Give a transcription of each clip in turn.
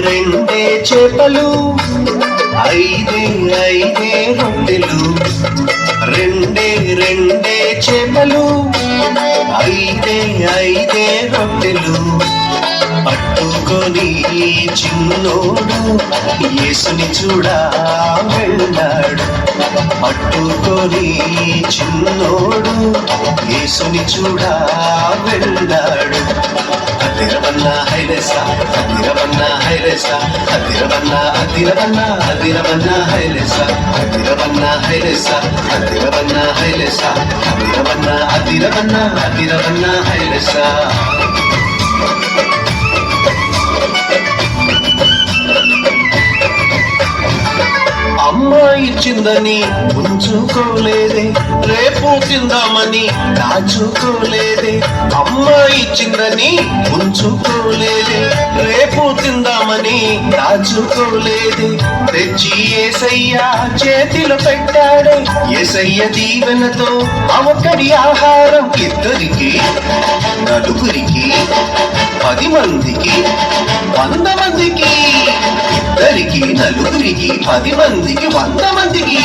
రెండే చేపలు ఐదే ఐదే రొట్టెలు. రెండే రెండే చేపలు ఐదే ఐదే రొట్టెలు. పట్టుకొని చిన్నోడు యేసుని చూడా వెళ్ళాడు. పట్టుకొని చిన్నోడు యేసుని చూడా వెళ్ళాడు. అదిరవన్న హైలెస హైలెస? అదిరవన్న అదిరవన్న అదిరవన్న హైలెస? అదిరవన్న హైలెస? అదిరవన్న హైలెస? అదిరవన్న అదిరవన్న అదిరవన్న హైలెస? అమ్మ ఇచ్చిందని ఉంచుకోలేదే రేపు తిందామని దాచుకోలేదే. అమ్మ ఇచ్చిందని ఉంచుకోలేదే రేపు దాచుకోలేదు తెచ్చి ఏసయ్య చేతిలో పెట్టాడే. ఏసయ్య దీవెనతో అవకడి ఆహారం ఇద్దరికి నలుగురికి పది మందికి వంద మందికి ఇద్దరికి నలుగురికి పది మందికి వంద మందికి.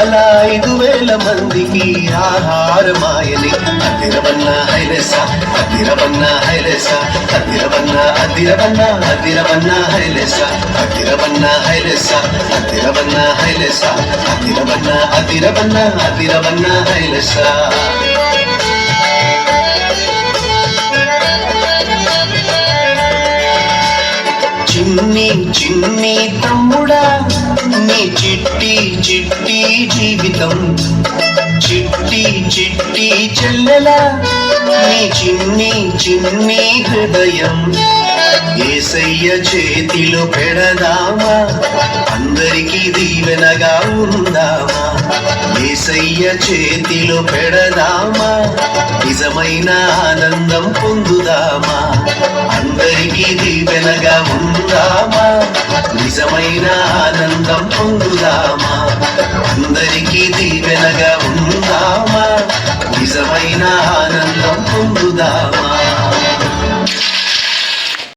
అలా ఐదు వేల మందికి ఆహారమాయని అదిరవన్న హైలెస అదిరవన్న హైలెస అదిరవన్న అదిరవన్న అదిరవన్న హైలెస అదిరవన్న హైలెస అదిరవన్న హైలెస అదిరవన్న అదిరవన్న అదిరవన్న హైలెస చిన్ని చిన్ని తమ్ముడా నీ చిట్టి చి చిట్టి జీవితం. చిట్టి చిట్టి చెల్లెల నీ చిన్ని చిన్ని హృదయం. ఏసయ్య చేతిలో పెడదామా? అందరికీ దీవెనగా ఉందామా? ఏసయ్య చేతిలో పెడదామా? నిజమైన ఆనందం పొందుదామా? అందరికీ దీవెనగా ఉందామా? నిజమైన ఆనందం పొందుదామా? అందరికీ దీవెనగా ఉందామా? నిజమైన ఆనందం పొందుదామా?